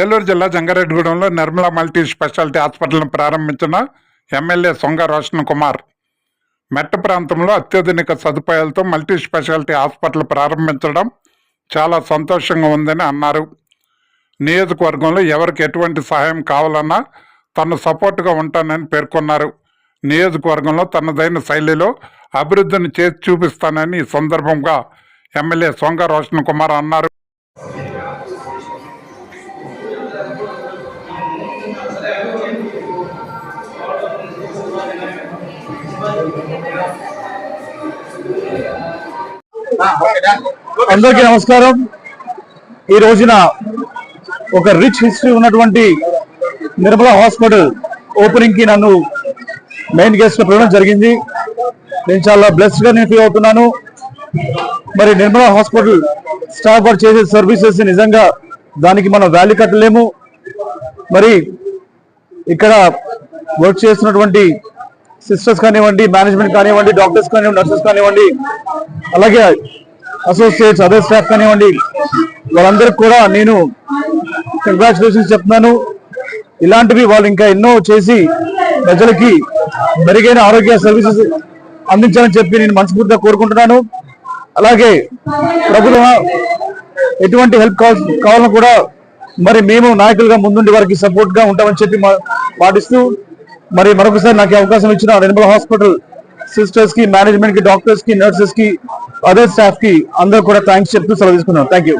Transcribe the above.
ఏలూరు జిల్లా జంగారెడ్డిగూడెంలో Nirmala multi speciality హాస్పిటల్ను ప్రారంభించిన ఎమ్మెల్యే సొంగ రోషన్ కుమార్. మెట్ట ప్రాంతంలో అత్యాధునిక సదుపాయాలతో మల్టీ స్పెషాలిటీ హాస్పిటల్ ప్రారంభించడం చాలా సంతోషంగా ఉందని అన్నారు. నియోజకవర్గంలో ఎవరికి ఎటువంటి సహాయం కావాలన్నా తను సపోర్ట్గా ఉంటానని పేర్కొన్నారు. నియోజకవర్గంలో తనదైన శైలిలో అభివృద్ధిని చేసి చూపిస్తానని ఈ సందర్భంగా ఎమ్మెల్యే సొంగ రోషన్ కుమార్ అన్నారు. అందరికీ నమస్కారం. ఈ రోజున ఒక రిచ్ హిస్టరీ ఉన్నటువంటి నిర్మలా హాస్పిటల్ ఓపెనింగ్కి నన్ను మెయిన్ గెస్ట్ పిలవడం జరిగింది. నేను చాలా బ్లెస్డ్గా నేను ఫీల్ అవుతున్నాను. మరి నిర్మలా హాస్పిటల్ స్టాఫ్ వారు చేసే సర్వీసెస్ నిజంగా దానికి మనం వాల్యూ కట్టలేము. మరి ఇక్కడ వర్క్ చేస్తున్నటువంటి సిస్టర్స్ కానివ్వండి మేనేజ్మెంట్ కానివ్వండి డాక్టర్స్ కానివ్వండి నర్సెస్ కానివ్వండి అలాగే అసోసియేట్స్ అదర్ స్టాఫ్ కానివ్వండి వాళ్ళందరికీ కూడా నేను కంగ్రాచులేషన్స్ చెప్తున్నాను. ఇలాంటివి వాళ్ళు ఇంకా ఎన్నో చేసి ప్రజలకి మెరుగైన ఆరోగ్య సర్వీసెస్ అందించాలని చెప్పి నేను మనస్ఫూర్తిగా కోరుకుంటున్నాను. అలాగే ప్రభుత్వం ఎటువంటి హెల్ప్ కావాలని కూడా మరి మేము నాయకులుగా ముందుండి వారికి సపోర్ట్గా ఉంటామని చెప్పి మా- పాటిస్తూ మరి మరొకసారి నాకు అవకాశం ఇచ్చిన రెనబల్ హాస్పిటల్ సిస్టర్స్కి మేనేజ్మెంట్కి డాక్టర్స్కి నర్సెస్కి అదర్ స్టాఫ్కి అందరూ కూడా థ్యాంక్స్ చెప్తూ సెలవు తీసుకున్నాను థ్యాంక్ యూ